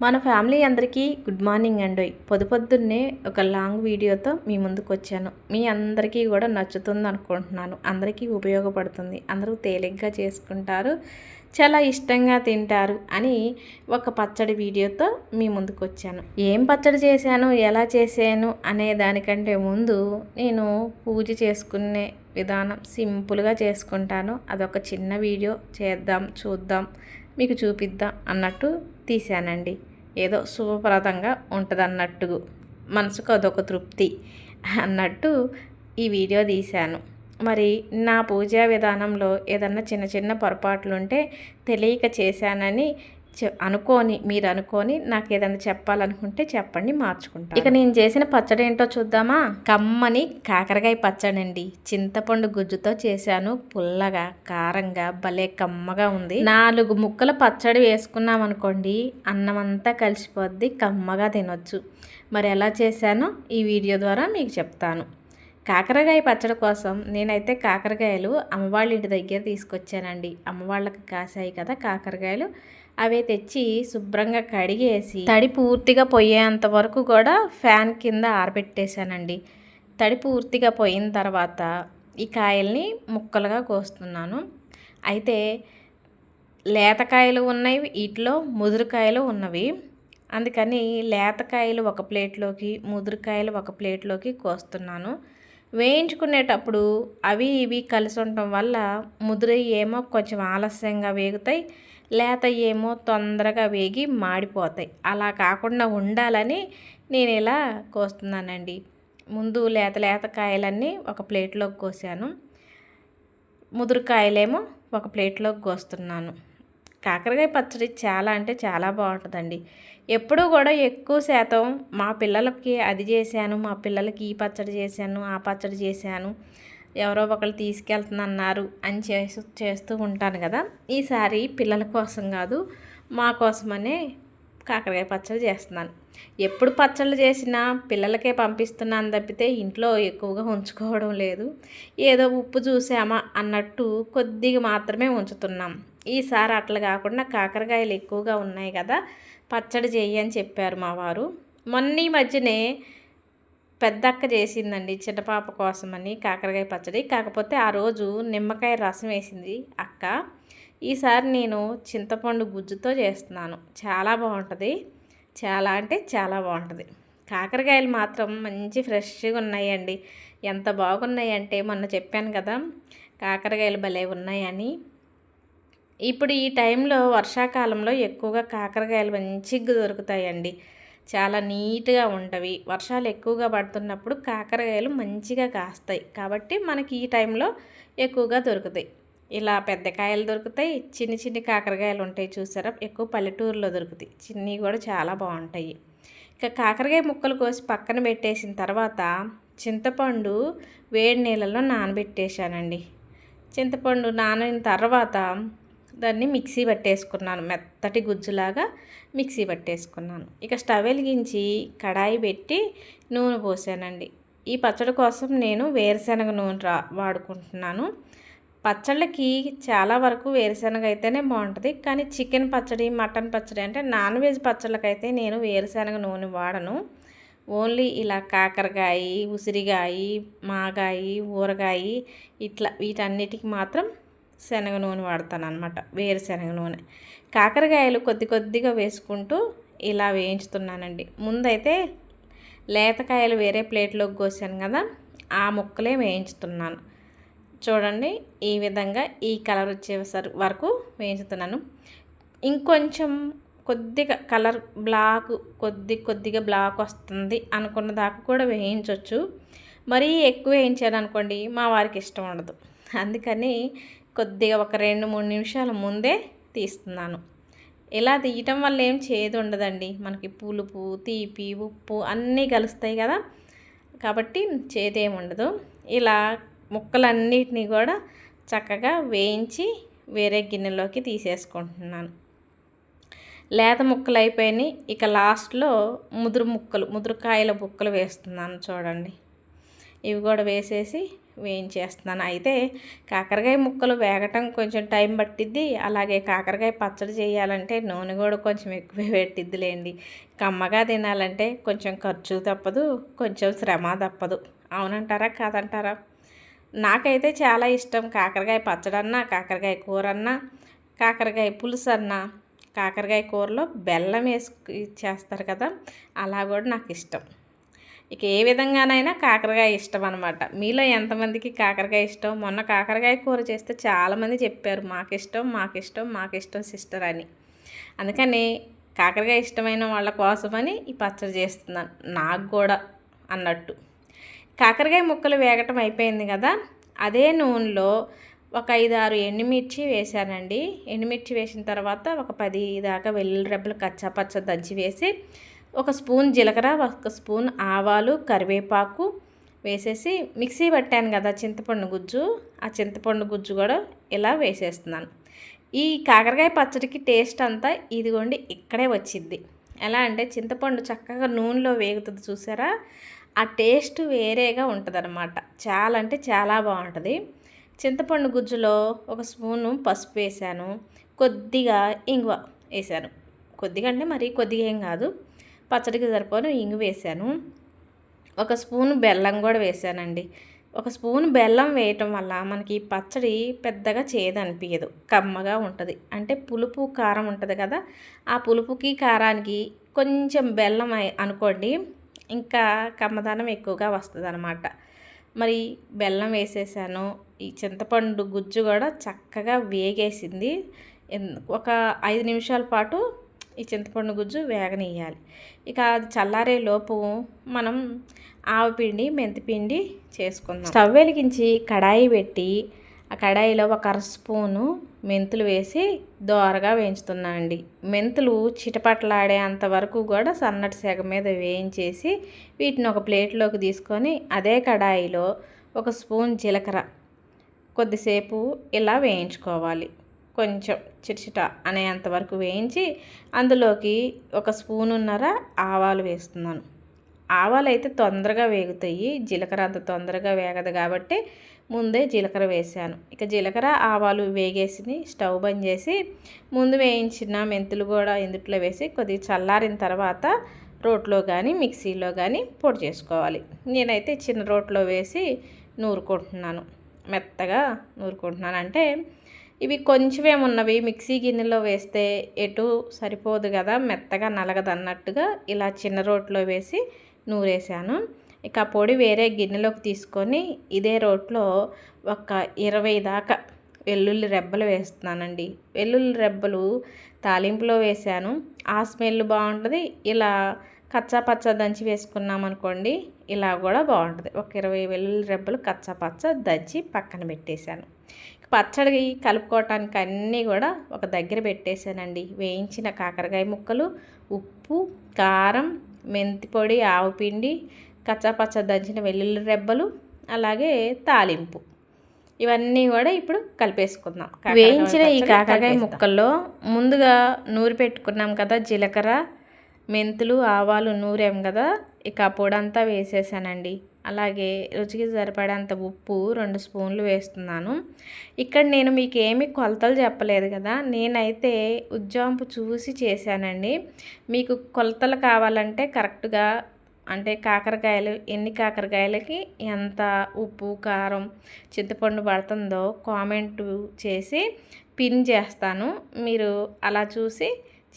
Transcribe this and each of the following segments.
మన ఫ్యామిలీ అందరికీ good morning అండి. పొద్దు పొద్దున్నే ఒక లాంగ్ వీడియోతో మీ ముందుకు వచ్చాను. మీ అందరికీ కూడా నచ్చుతుంది అనుకుంటున్నాను. అందరికీ ఉపయోగపడుతుంది. అందరూ తేలిగ్గా చేసుకుంటారు. చాలా ఇష్టంగా తింటారు అని ఒక పచ్చడి వీడియోతో మీ ముందుకు వచ్చాను. ఏం పచ్చడి చేశాను? ఎలా చేశాను? అనే దానికంటే ముందు నేను పూజ చేసుకునే విధానం సింపుల్గా చేసుకుంటాను. అదొక చిన్న వీడియో. చేద్దాం చూద్దాం. మీకు చూపిద్దాం అన్నట్టు తీశానండి. ఏదో శుభప్రదంగా ఉంటుంది అన్నట్టు మనసుకు అదొక తృప్తి అన్నట్టు ఈ వీడియో తీశాను. మరి నా పూజా విధానంలో ఏదన్నా చిన్న చిన్న పొరపాట్లుంటే తెలియక చేశానని అనుకోని మీరు అనుకొని నాకు ఏదైనా చెప్పాలనుకుంటే చెప్పండి మార్చుకుంటాను. ఇక నేను చేసిన పచ్చడి ఏంటో చూద్దామా? కమ్మని కాకరకాయ పచ్చడి అండి చింతపండు గుజ్జుతో చేశాను. పుల్లగా కారంగా భలే కమ్మగా ఉంది. నాలుగు ముక్కల పచ్చడి వేసుకున్నాం అనుకోండి అన్నం అంతా కలిసిపోద్ది కమ్మగా తినొచ్చు. మరి ఎలా చేశానో ఈ వీడియో ద్వారా మీకు చెప్తాను. కాకరకాయ పచ్చడి కోసం నేనైతే కాకరకాయలు అమ్మవాళ్ళ ఇంటి దగ్గర తీసుకొచ్చానండి. అమ్మవాళ్ళకి కాసాయి కదా కాకరకాయలు. అవి తెచ్చి శుభ్రంగా కడిగేసి తడి పూర్తిగా పోయేంత వరకు కూడా ఫ్యాన్ కింద ఆరబెట్టేశానండి. తడి పూర్తిగా పోయిన తర్వాత ఈ కాయల్ని ముక్కలుగా కోస్తున్నాను. అయితే లేతకాయలు ఉన్నాయి వీటిలో ముదురుకాయలు ఉన్నవి. అందుకని లేతకాయలు ఒక ప్లేట్లోకి ముదురుకాయలు ఒక ప్లేట్లోకి కోస్తున్నాను. వేయించుకునేటప్పుడు అవి ఇవి కలిసి ఉండటం వల్ల ముదురు ఏమో కొంచెం ఆలస్యంగా వేగుతాయి లేత ఏమో తొందరగా వేగి మాడిపోతాయి. అలా కాకుండా ఉండాలని నేను ఇలా కోస్తున్నానండి. ముందు లేత లేత కాయలన్నీ ఒక ప్లేట్లోకి కోసాను. ముదురుకాయలేమో ఒక ప్లేట్లోకి కోస్తున్నాను. కాకరకాయ పచ్చడి చాలా అంటే చాలా బాగుంటుందండి. ఎప్పుడూ కూడా ఎక్కువ శాతం మా పిల్లలకి అది చేశాను మా పిల్లలకి ఈ పచ్చడి చేశాను ఆ పచ్చడి చేశాను ఎవరో ఒకళ్ళు తీసుకెళ్తున్నారు అని చేసు చేస్తూ ఉంటాను కదా. ఈసారి పిల్లల కోసం కాదు మా కోసమనే కాకరకాయ పచ్చడి చేస్తున్నాను. ఎప్పుడు పచ్చళ్ళు చేసినా పిల్లలకే పంపిస్తున్నాను తప్పితే ఇంట్లో ఎక్కువగా ఉంచుకోవడం లేదు. ఏదో ఉప్పు చూసామా అన్నట్టు కొద్దిగా మాత్రమే ఉంచుతున్నాం. ఈసారి అట్లా కాకుండా కాకరకాయలు ఎక్కువగా ఉన్నాయి కదా పచ్చడి చెయ్యి అని చెప్పారు మా వారు. మొన్న ఈ మధ్యనే పెద్దక్క చేసిందండి చిన్నపాప కోసమని కాకరకాయ పచ్చడి. కాకపోతే ఆ రోజు నిమ్మకాయ రసం వేసింది అక్క. ఈసారి నేను చింతపండు గుజ్జుతో చేస్తున్నాను. చాలా బాగుంటుంది. చాలా అంటే చాలా బాగుంటుంది. కాకరకాయలు మాత్రం మంచి ఫ్రెష్గా ఉన్నాయండి. ఎంత బాగున్నాయంటే మొన్న చెప్పాను కదా కాకరకాయలు భలే ఉన్నాయని. ఇప్పుడు ఈ టైంలో వర్షాకాలంలో ఎక్కువగా కాకరకాయలు మంచిగా దొరుకుతాయండి. చాలా నీట్గా ఉంటవి. వర్షాలు ఎక్కువగా పడుతున్నప్పుడు కాకరకాయలు మంచిగా కాస్తాయి. కాబట్టి మనకి ఈ టైంలో ఎక్కువగా దొరుకుతాయి. ఇలా పెద్ద కాయలు దొరుకుతాయి. చిన్ని చిన్ని కాకరకాయలు ఉంటాయి చూసారా? ఎక్కువ పల్లెటూరులో దొరుకుతాయి. చిన్నవి కూడా చాలా బాగుంటాయి. ఇక కాకరకాయ ముక్కలు కోసి పక్కన పెట్టేసిన తర్వాత చింతపండు వేడి నీళ్ళలో నానబెట్టేశానండి. చింతపండు నానిన తర్వాత దాన్ని మిక్సీ పట్టేసుకున్నాను. మెత్తటి గుజ్జులాగా మిక్సీ పట్టేసుకున్నాను. ఇక స్టవ్ వెలిగించి కడాయి పెట్టి నూనె పోసానండి. ఈ పచ్చడి కోసం నేను వేరుశనగ నూనె రా వాడుకుంటున్నాను. పచ్చళ్ళకి చాలా వరకు వేరుశనగ అయితేనే బాగుంటుంది కానీ చికెన్ పచ్చడి మటన్ పచ్చడి అంటే నాన్ వెజ్ పచ్చళ్ళకైతే నేను వేరుశనగ నూనె వాడను. ఓన్లీ ఇలా కాకరకాయ ఉసిరికాయ మాగాయి ఊరగాయ ఇట్లా వీటన్నిటికి మాత్రం శనగ నూనె వాడతాను అనమాట వేరుశనగ నూనె. కాకరకాయలు కొద్ది కొద్దిగా వేసుకుంటూ ఇలా వేయించుతున్నానండి. ముందైతే లేతకాయలు వేరే ప్లేట్లోకి కోసాను కదా ఆ ముక్కలే వేయించుతున్నాను. చూడండి ఈ విధంగా ఈ కలర్ వచ్చే వరకు వేయించుతున్నాను. ఇంకొంచెం కొద్దిగా కలర్ బ్లాక్ కొద్ది కొద్దిగా బ్లాక్ వస్తుంది అనుకున్న దాకా కూడా వేయించవచ్చు మరీ ఎక్కువ వేయించాను అనుకోండి మా వారికి ఇష్టం ఉండదు. అందుకని కొద్దిగా ఒక రెండు మూడు నిమిషాల ముందే తీస్తున్నాను. ఇలా తీయటం వల్ల ఏం చేదు ఉండదండి. మనకి పులుపు తీపి ఉప్పు అన్నీ కలుస్తాయి కదా. కాబట్టి చేదేం ఉండదు. ఇలా ముక్కలన్నిటినీ కూడా చక్కగా వేయించి వేరే గిన్నెలోకి తీసేసుకుంటున్నాను. లేత ముక్కలు అయిపోయినాయి. ఇక లాస్ట్లో ముదురు ముక్కలు ముదురుకాయల ముక్కలు వేస్తున్నాను చూడండి. ఇవి కూడా వేసేసి వేయించేస్తున్నాను. అయితే కాకరకాయ ముక్కలు వేగటం కొంచెం టైం పట్టిద్ది. అలాగే కాకరకాయ పచ్చడి చేయాలంటే నూనె కూడా కొంచెం ఎక్కువ పెట్టిద్దిలేండి. కమ్మగా తినాలంటే కొంచెం ఖర్చు తప్పదు కొంచెం శ్రమ తప్పదు. అవునంటారా? కాదంటారా? నాకైతే చాలా ఇష్టం కాకరకాయ పచ్చడన్నా కాకరకాయ కూర అన్నా కాకరకాయ పులుసు అన్నా కాకరకాయ కూరలో బెల్లం వేసి చేస్తారు కదా అలా కూడా నాకు ఇష్టం. ఇక ఏ విధంగానైనా కాకరకాయ ఇష్టం అనమాట మీలో ఎంతమందికి కాకరకాయ ఇష్టం? మొన్న కాకరకాయ కూర చేస్తే చాలామంది చెప్పారు మాకు ఇష్టం మాకు ఇష్టం మాకు ఇష్టం సిస్టర్ అని. అందుకని కాకరకాయ ఇష్టమైన వాళ్ళ కోసమని ఈ పచ్చడి చేస్తున్నాను నాకు కూడా అన్నట్టు. కాకరకాయ ముక్కలు వేగటం అయిపోయింది కదా అదే నూనెలో ఒక ఐదు ఆరు ఎండుమిర్చి వేసానండి ఎండుమిర్చి వేసిన తర్వాత ఒక పది దాకా వెల్లుల్లి రెబ్బలు కచ్చాపచ్చ దంచి వేసి ఒక స్పూన్ జీలకర్ర ఒక స్పూన్ ఆవాలు కరివేపాకు వేసేసి మిక్సీ పట్టాను కదా చింతపండు గుజ్జు. ఆ చింతపండు గుజ్జు కూడా ఇలా వేసేస్తున్నాను. ఈ కాకరకాయ పచ్చడికి టేస్ట్ అంతా ఇదిగోండి ఇక్కడే వచ్చింది. ఎలా అంటే చింతపండు చక్కగా నూనెలో వేగుతుంది చూసారా? ఆ టేస్ట్ వేరేగా ఉంటుంది అనమాట చాలా అంటే చాలా బాగుంటుంది. చింతపండు గుజ్జులో ఒక స్పూను పసుపు వేసాను. కొద్దిగా ఇంగువ వేసాను. కొద్దిగా అంటే మరీ కొద్దిగా ఏం కాదు. పచ్చడికి సరిపోను ఇంగు వేశాను ఒక స్పూన్ బెల్లం కూడా వేసానండి. ఒక స్పూన్ బెల్లం వేయటం వల్ల మనకి పచ్చడి పెద్దగా చేదనిపించదు కమ్మగా ఉంటుంది. అంటే పులుపు కారం ఉంటుంది కదా ఆ పులుపుకి కారానికి కొంచెం బెల్లం అనుకోండి ఇంకా కమ్మదనం ఎక్కువగా వస్తుంది అనమాట మరి బెల్లం వేసేసాను. ఈ చింతపండు గుజ్జు కూడా చక్కగా వేగేసింది. ఒక ఐదు నిమిషాల పాటు ఈ చింతపండు గుజ్జు వేగనియాలి ఇక అది చల్లారే లోపు మనం ఆవపిండి మెంతిపిండి చేసుకుందాం. స్టవ్ వెలిగించి కడాయి పెట్టి ఆ కడాయిలో ఒక అర స్పూను మెంతులు వేసి దోరగా వేయించుతున్నానండి మెంతులు చిటపట్లాడేంత అంతవరకు కూడా సన్నటి సెగ మీద వేయించేసి వీటిని ఒక ప్లేట్లోకి తీసుకొని అదే కడాయిలో ఒక స్పూన్ జీలకర్ర కొద్దిసేపు ఇలా వేయించుకోవాలి. కొంచెం చిట్చిట అనేంత వరకు వేయించి అందులోకి ఒక స్పూనున్నర ఆవాలు వేస్తున్నాను. ఆవాలు అయితే తొందరగా వేగుతాయి. జీలకర్ర అంత తొందరగా వేగదు కాబట్టి ముందే జీలకర్ర వేసాను. ఇక జీలకర్ర ఆవాలు వేగేసి స్టవ్ బంద్ చేసి ముందు వేయించిన మెంతులు కూడా ఇందుట్లో వేసి కొద్దిగా చల్లారిన తర్వాత రోట్లో కానీ మిక్సీలో కానీ పొడి చేసుకోవాలి. నేనైతే చిన్న రోట్లో వేసి నూరుకుంటున్నాను. మెత్తగా నూరుకుంటున్నాను. అంటే ఇవి కొంచెమే ఉన్నవి మిక్సీ గిన్నెలో వేస్తే ఎటు సరిపోదు కదా మెత్తగా నలగదు అన్నట్టుగా ఇలా చిన్న రోట్లో వేసి నూరేసాను. ఇక పొడి వేరే గిన్నెలోకి తీసుకొని ఇదే రోట్లో ఒక ఇరవై దాకా వెల్లుల్లి రెబ్బలు వేస్తున్నానండి. వెల్లుల్లి రెబ్బలు తాలింపులో వేసాను. ఆ స్మెల్ బాగుంటుంది. ఇలా కచ్చా పచ్చ దంచి వేసుకున్నాం అనుకోండి ఇలా కూడా బాగుంటుంది. ఒక ఇరవై వెల్లుల్లి రెబ్బలు కచ్చా పచ్చ దంచి పక్కన పెట్టేశాను. పచ్చడి కలుపుకోవటానికి అన్నీ కూడా ఒక దగ్గర పెట్టేశానండి. వేయించిన కాకరకాయ ముక్కలు ఉప్పు కారం మెంతి పొడి ఆవు పిండి కచ్చాపచ్చ దంచిన వెల్లుల్లి రెబ్బలు అలాగే తాలింపు. ఇవన్నీ కూడా ఇప్పుడు కలిపేసుకుందాం. వేయించిన ఈ కాకరకాయ ముక్కల్లో ముందుగా నూరి పెట్టుకున్నాం కదా జీలకర్ర మెంతులు ఆవాలు నూరాం కదా ఇక పొడంతా వేసేసానండి. అలాగే రుచికి సరిపడేంత ఉప్పు రెండు స్పూన్లు వేస్తున్నాను. ఇక్కడ నేను మీకు ఏమి కొలతలు చెప్పలేదు కదా. నేనైతే ఉజ్జాంపు చూసి చేశానండి. మీకు కొలతలు కావాలంటే కరెక్ట్గా అంటే కాకరకాయలు ఎన్ని కాకరకాయలకి ఎంత ఉప్పు కారం చింతపండు పడుతుందో కామెంట్ చేసి పిన్ చేస్తాను. మీరు అలా చూసి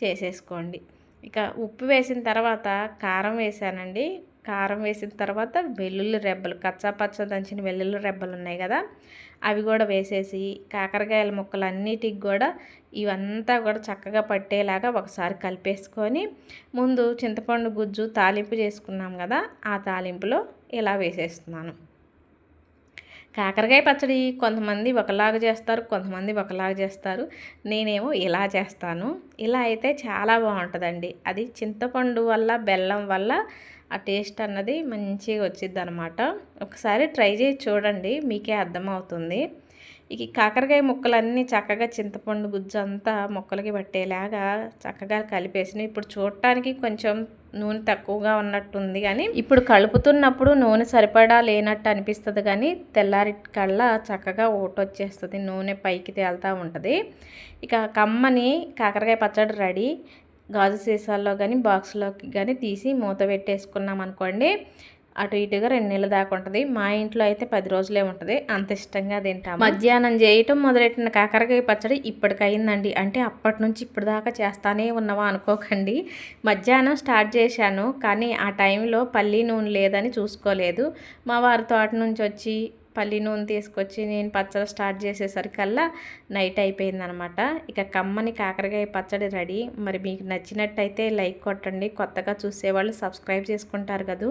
చేసేసుకోండి. ఇక ఉప్పు వేసిన తర్వాత కారం వేసానండి కారం వేసిన తర్వాత వెల్లుల్లి రెబ్బలు కచ్చాపచ్చ దంచిన వెల్లుల్లి రెబ్బలు ఉన్నాయి కదా అవి కూడా వేసేసి కాకరకాయల ముక్కలు అన్నిటికి కూడా ఇవంతా కూడా చక్కగా పట్టేలాగా ఒకసారి కలిపేసుకొని ముందు చింతపండు గుజ్జు తాలింపు చేసుకున్నాం కదా ఆ తాలింపులో ఇలా వేసేస్తున్నాను. కాకరకాయ పచ్చడి కొంతమంది ఒకలాగా చేస్తారు కొంతమంది ఒకలాగా చేస్తారు నేనేమో ఇలా చేస్తాను. ఇలా అయితే చాలా బాగుంటుందండి. అది చింతపండు వల్ల బెల్లం వల్ల ఆ టేస్ట్ అన్నది మంచిగా వచ్చింది అనమాట ఒకసారి ట్రై చేసి చూడండి మీకే అర్థమవుతుంది. ఇక ఈ కాకరకాయ ముక్కలన్నీ చక్కగా చింతపండు గుజ్జు అంతా ముక్కలకి పట్టేలాగా చక్కగా కలిపేసిన ఇప్పుడు చూడటానికి కొంచెం నూనె తక్కువగా ఉన్నట్టుంది కానీ ఇప్పుడు కలుపుతున్నప్పుడు నూనె సరిపడా లేనట్టు అనిపిస్తుంది కానీ తెల్లారి కళ్ళ చక్కగా వచ్చేస్తుంది నూనె పైకి తేలుతూ ఉంటుంది. ఇక కమ్మని కాకరకాయ పచ్చడి రెడీ. గాజు సీసాల్లో కానీ బాక్స్లోకి కానీ తీసి మూత పెట్టేసుకున్నాం అనుకోండి అటు ఇటుగా రెండు నెలలు దాకా ఉంటుంది. మా ఇంట్లో అయితే పది రోజులే ఉంటుంది. అంత ఇష్టంగా తింటాం మధ్యాహ్నం చేయటం మొదలెట్టిన కాకరకాయ పచ్చడి ఇప్పటికైందండి అంటే అప్పటి నుంచి ఇప్పుడు దాకా చేస్తానే ఉన్నావా అనుకోకండి. మధ్యాహ్నం స్టార్ట్ చేశాను కానీ ఆ టైంలో పల్లీ నూనె లేదని చూసుకోలేదు. మా వారి తోట నుంచి వచ్చి పల్లి నూనె తీసుకొచ్చి నేను పచ్చడి స్టార్ట్ చేసేసరికల్లా నైట్ అయిపోయిందనమాట. ఇక కమ్మని కాకరకాయ పచ్చడి రెడీ. మరి మీకు నచ్చినట్టయితే లైక్ కొట్టండి. కొత్తగా చూసేవాళ్ళు సబ్స్క్రైబ్ చేసుకుంటారు కదా.